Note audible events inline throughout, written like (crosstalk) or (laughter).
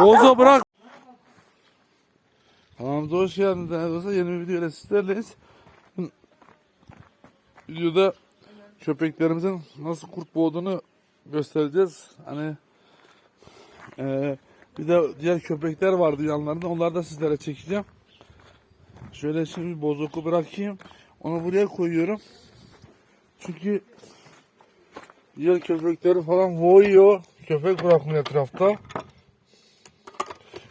Bozo bırak. Kanalımıza hoş geldiniz. Dostlar. Yeni bir video ile sizlerleyiz. Videoda köpeklerimizin nasıl kurt boğduğunu göstereceğiz. Hani eee, bir de diğer köpekler vardı yanlarında. Onları da sizlere çekeceğim. Şöyle şimdi bozoku bırakayım. Onu buraya koyuyorum. Çünkü diğer köpekleri falan boğuyor. Köpek bırakmıyor etrafta.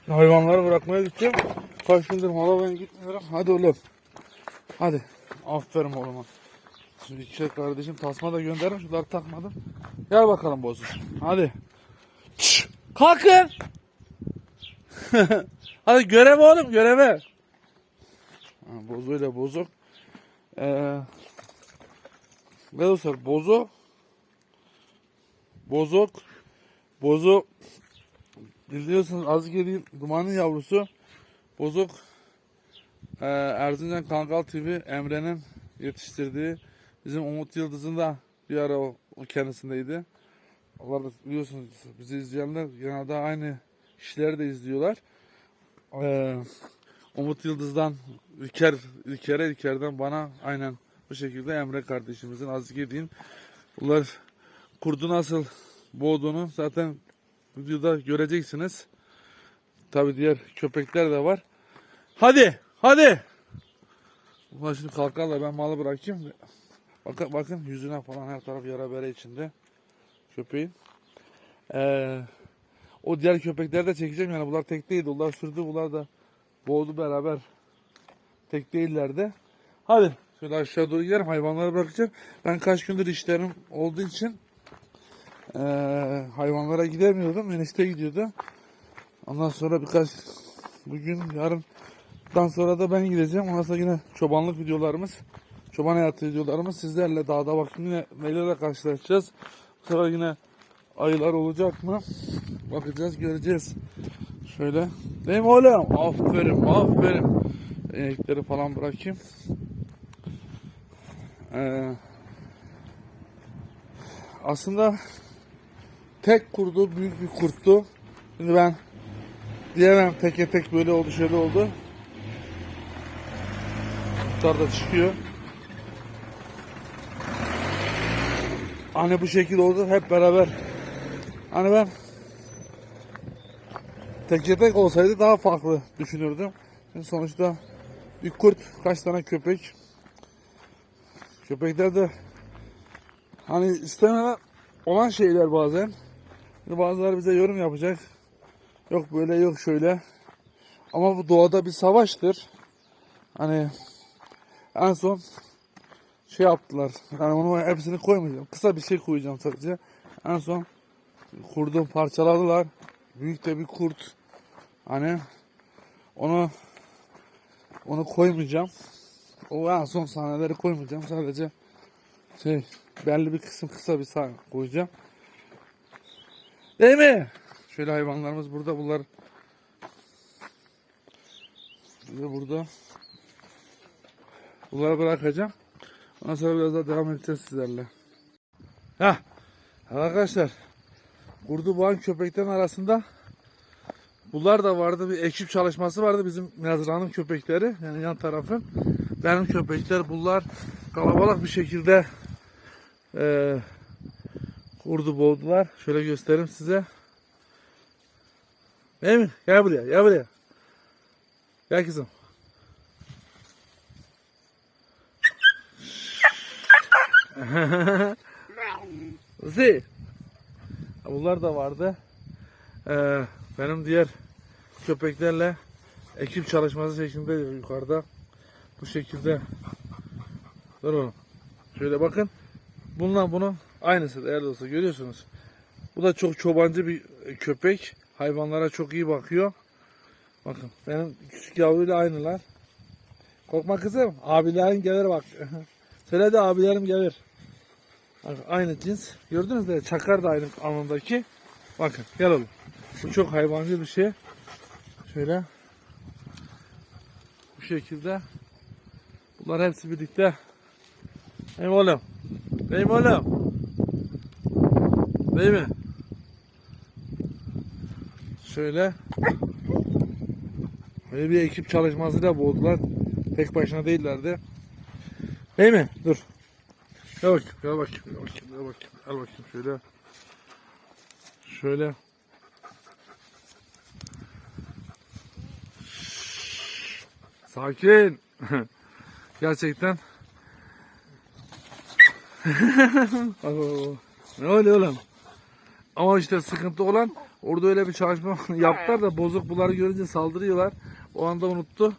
Hayvanları bırakmaya gideceğim. Kaç gündür mala ben gitmiyorum. Hadi oğlum. Hadi. Aferin oğluma. Şimdi iki kardeşim tasma da gönderdim. Şunları takmadım. Gel bakalım bozu. Hadi. Şşş, kalkın. (laughs) Hadi göreve oğlum göreve. Ha, Bozoyla bozuk. Ee, ne dostlar bozo. Bozok. Bozo Biliyorsunuz yediğin dumanın yavrusu Bozok e, Erzincan Kangal TV Emre'nin yetiştirdiği bizim Umut Yıldız'ın da bir ara o, kendisindeydi. Allah da biliyorsunuz bizi izleyenler genelde aynı kişileri de izliyorlar. E, Umut Yıldız'dan İlker, İlker'e İlker'den bana aynen bu şekilde Emre kardeşimizin yediğin bunlar kurdu nasıl boğduğunu zaten videoda göreceksiniz. Tabi diğer köpekler de var. Hadi, hadi. Ulan şimdi kalkarlar ben malı bırakayım. Bakın, bakın yüzüne falan her taraf yara bere içinde. Köpeğin. Ee, o diğer köpekleri de çekeceğim yani bunlar tek değildi. Bunlar sürdü bunlar da boğdu beraber. Tek değillerdi. Hadi şöyle aşağı doğru gidelim hayvanları bırakacağım. Ben kaç gündür işlerim olduğu için ee, hayvanlara gidemiyordum. Enişte gidiyordu. Ondan sonra birkaç bugün yarından sonra da ben gideceğim. Ondan sonra yine çobanlık videolarımız, çoban hayatı videolarımız sizlerle dağda bakın yine nelerle karşılaşacağız. Bu sefer yine ayılar olacak mı? Bakacağız, göreceğiz. Şöyle. Değil mi oğlum? Aferin, aferin. İnekleri falan bırakayım. Ee, aslında tek kurdu, büyük bir kurttu. Şimdi ben diyemem teke tek böyle oldu, şöyle oldu. Kurtlar da çıkıyor. Hani bu şekilde oldu, hep beraber. Hani ben teke tek olsaydı daha farklı düşünürdüm. Şimdi sonuçta bir kurt, kaç tane köpek. Köpekler de hani istemeden olan şeyler bazen. Şimdi bazıları bize yorum yapacak. Yok böyle yok şöyle. Ama bu doğada bir savaştır. Hani en son şey yaptılar. Yani onu hepsini koymayacağım. Kısa bir şey koyacağım sadece. En son kurdu parçaladılar. Büyük de bir kurt. Hani onu onu koymayacağım. O en son sahneleri koymayacağım. Sadece şey belli bir kısım kısa bir sahne koyacağım. Değil mi? Şöyle hayvanlarımız burada bunlar. Bir de burada. Bunları bırakacağım. Ondan sonra biraz daha devam edeceğiz sizlerle. Heh. Arkadaşlar. Kurdu boğan köpeklerin arasında bunlar da vardı. Bir ekip çalışması vardı bizim Nazran'ın köpekleri. Yani yan tarafın. Benim köpekler bunlar kalabalık bir şekilde eee kurdu boğdular. Şöyle göstereyim size. Mi? Gel buraya, gel buraya. Gel kızım. (laughs) Zi. Bunlar da vardı. Ee, benim diğer köpeklerle ekip çalışması şeklinde yukarıda bu şekilde dur oğlum. Şöyle bakın. Bununla bunun aynısı değerli olsa görüyorsunuz. Bu da çok çobancı bir köpek. Hayvanlara çok iyi bakıyor. Bakın benim küçük yavruyla aynılar. Korkma kızım. Abilerin gelir bak. (laughs) Söyle de abilerim gelir. Bak, aynı cins. Gördünüz mü? Çakar da aynı alnındaki. Bakın gel oğlum. Bu çok hayvancı bir şey. Şöyle. Bu şekilde. Bunlar hepsi birlikte. Benim oğlum. Değil mi? Şöyle. Böyle bir ekip çalışmasıyla boğdular. Tek başına değillerdi. Değil mi? Dur. Gel bakayım, gel bakayım, gel bakayım, gel bakayım, gel bakayım şöyle. Şöyle. Sakin. (laughs) Gerçekten. (laughs) Ne oluyor oğlum? Ama işte sıkıntı olan orada öyle bir çalışma (laughs) yaptılar da bozuk bunları görünce saldırıyorlar. O anda unuttu.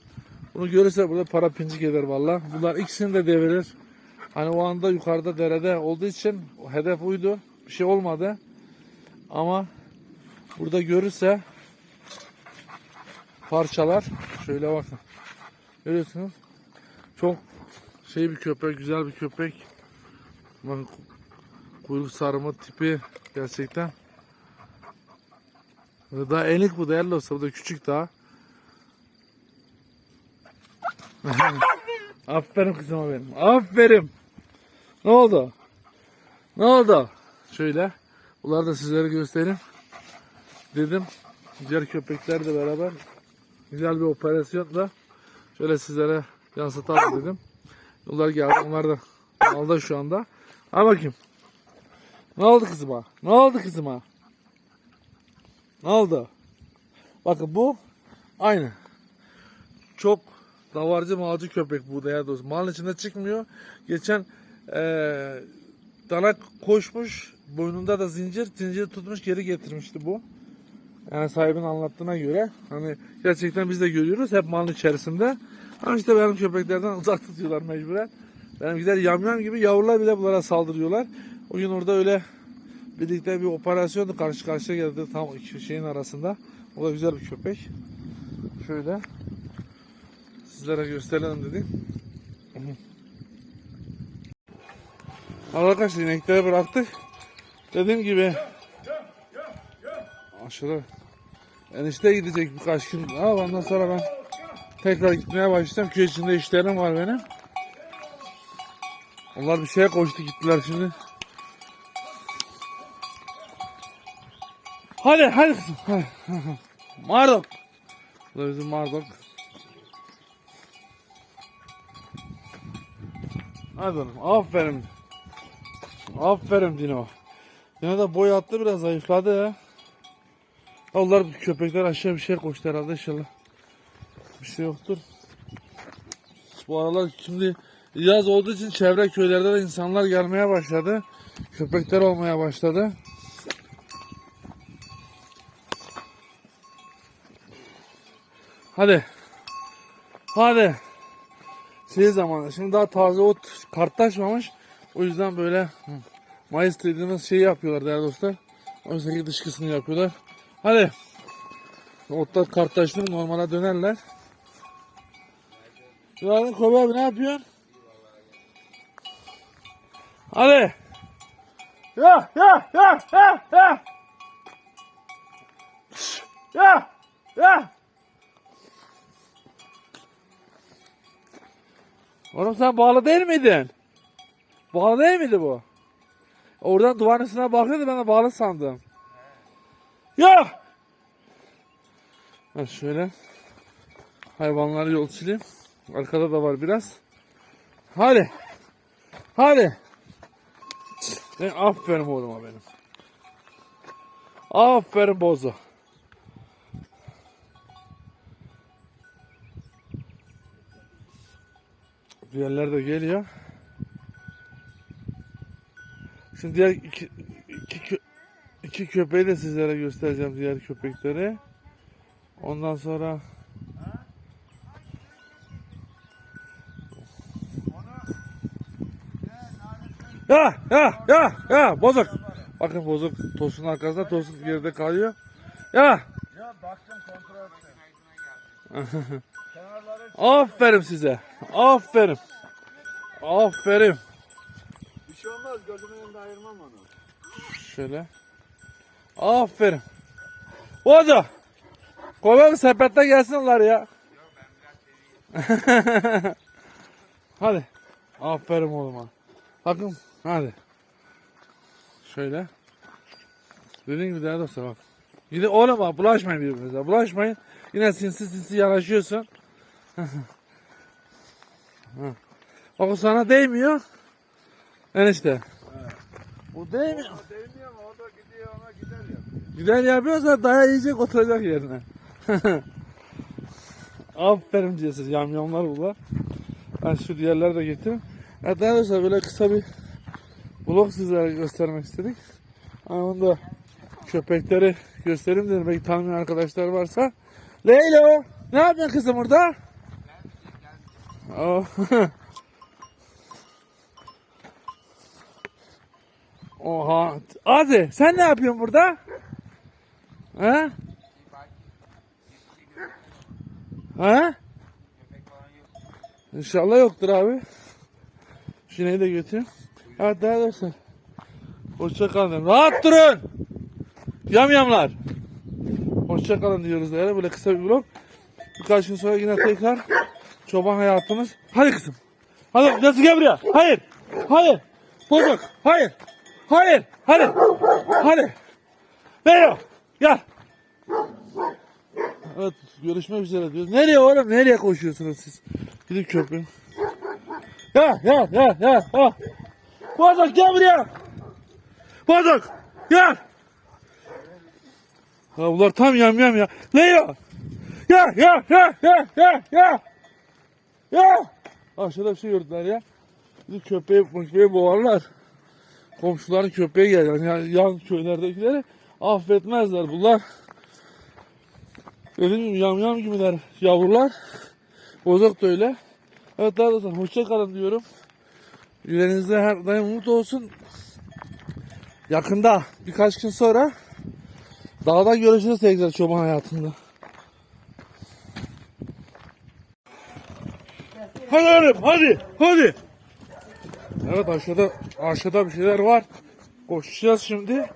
Bunu görürse burada para pincik eder valla. Bunlar ikisini de devirir. Hani o anda yukarıda derede olduğu için hedef uydu. Bir şey olmadı. Ama burada görürse parçalar şöyle bakın. Görüyorsunuz. Çok şey bir köpek, güzel bir köpek. Bakın kuyruk sarımı tipi gerçekten. Daha enik bu değerli olsa bu da küçük daha. (laughs) Aferin kızıma benim. Aferin. Ne oldu? Ne oldu? Şöyle. Bunları da sizlere göstereyim. Dedim. Diğer köpeklerle beraber güzel bir operasyonla şöyle sizlere yansıtalım dedim. Bunlar geldi. Onlar da aldı şu anda. Al bakayım. Ne oldu kızıma? Ne oldu kızıma? Ne oldu? Bakın bu aynı. Çok davarcı malcı köpek bu değerli dostum. Malın içinde çıkmıyor. Geçen eee dana koşmuş. Boynunda da zincir. Zinciri tutmuş geri getirmişti bu. Yani sahibin anlattığına göre. Hani gerçekten biz de görüyoruz. Hep malın içerisinde. Ama işte benim köpeklerden (laughs) uzak tutuyorlar mecburen. Benimkiler yamyam gibi yavrular bile bunlara saldırıyorlar. O gün orada öyle birlikte bir operasyondu karşı karşıya geldi tam iki şeyin arasında. O da güzel bir köpek. Şöyle sizlere gösterelim dedik. Arkadaşlar inekleri bıraktık. Dediğim gibi aşırı enişte gidecek birkaç gün daha ondan sonra ben tekrar gitmeye başlayacağım. Köy içinde işlerim var benim. Onlar bir şeye koştu gittiler şimdi. Hadi hadi kızım. Hadi. Mardok. Bu da bizim Mardok. Hadi oğlum aferin. Aferin Dino. Dino da boy attı biraz zayıfladı ya. Onlar köpekler aşağı bir şey koştu herhalde inşallah. Bir şey yoktur. Bu aralar şimdi yaz olduğu için çevre köylerde de insanlar gelmeye başladı. Köpekler olmaya başladı. Hadi. Hadi. Şey zamanı. Şimdi daha taze ot kartlaşmamış. O yüzden böyle Mayıs dediğimiz şeyi yapıyorlar değerli dostlar. Oysa dışkısını yapıyorlar. Hadi. Otlar kartlaştı mı normale dönerler. Günaydın Kobe abi ne yapıyorsun? Hadi. Ya ya ya ya ya. Ya ya. Oğlum sen bağlı değil miydin? Bağlı değil miydi bu? Oradan duvarın üstüne bakıyordu ben de bağlı sandım. Ya! Ha şöyle. Hayvanları yol çileyim. Arkada da var biraz. Hadi. Hadi. Ben aferin oğluma benim. Aferin bozu. Diğerler de geliyor. Şimdi diğer iki, iki, iki köpeği de sizlere göstereceğim diğer köpekleri. Ondan sonra Ya ya ya ya bozuk. Bakın bozuk tosun arkasında tosun geride kalıyor. Ya Ya baktım kontrol ettim. (laughs) Aferin size. Aferin. Aferin. bir şey olmaz gözümün önünde ayırmam onu. Şöyle. Aferin. Bozo. Koyalım sepette gelsin onlar ya. (laughs) hadi. Aferin oğluma. Bakın hadi. Şöyle. Dediğim gibi değerli dostlar bak. Yine oğlum bak bulaşmayın birbirinize. Bulaşmayın. Yine sinsi sinsi yanaşıyorsun. Hı. Bak o sana değmiyor. Enişte. Bu değmiyor. O değmiyor mu? O da gidiyor ona gider ya. Gider yapıyorsa daha yiyecek oturacak yerine. (laughs) Aferin diyesiz yamyamlar bunlar. Ben şu diğerleri de getireyim. Ya daha doğrusu böyle kısa bir vlog sizlere göstermek istedik. Ama da köpekleri göstereyim dedim. Belki tanımayan arkadaşlar varsa. Leylo! Ne yapıyorsun kızım burada? Oh. (laughs) Oha. Azi sen ne yapıyorsun burada? He? He? İnşallah yoktur abi. Şineyi de götür. Evet daha doğrusu. Hoşça kalın. Rahat durun. Yamyamlar. Hoşça kalın diyoruz yani böyle kısa bir vlog. Birkaç gün sonra yine tekrar çoban hayatımız. Hadi kızım. Hadi nasıl gel buraya? Hayır. Hayır. Bozuk. Hayır. Hayır. Hadi. Hadi. Leo. Gel. Evet görüşmek üzere diyoruz. Nereye oğlum? Nereye koşuyorsunuz siz? Gidip köprü. Ya ya ya ya ya. Bozuk gel buraya. Bozuk gel. Ha bunlar tam yam yam ya. Leo. Ya ya ya ya ya ya. Ya. Aşağıda bir şey gördüler ya. Gidip köpeği, köpeği boğarlar. Komşuların köpeği gelir. Yani yan köylerdekileri affetmezler. Bunlar gibi yamyam gibiler yavrular. Bozok da öyle. Evet daha da hoşça kalın diyorum. Yüreğinizde her daim umut olsun. Yakında birkaç gün sonra dağda görüşürüz tekrar çoban hayatında. Hadi oğlum hadi hadi. Evet aşağıda aşağıda bir şeyler var. Koşacağız şimdi.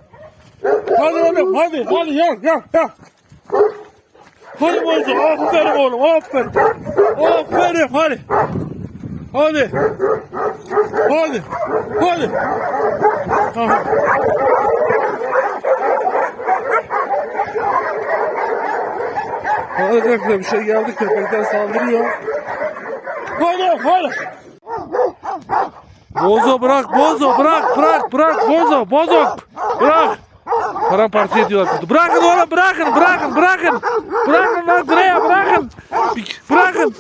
Hadi oğlum hadi hadi gel gel gel. Hadi bozu aferin oğlum aferin. Aferin hadi. Hadi. Hadi. Hadi. Hadi köpekler bir şey geldi köpekler saldırıyor. Hadi hadi. Bozo bırak bozo bırak bırak bırak bozo bozo bırak. Paramparça ediyorlar kutu. Bırakın oğlum bırakın bırakın bırakın. Bırakın lan buraya bırakın. Bırakın.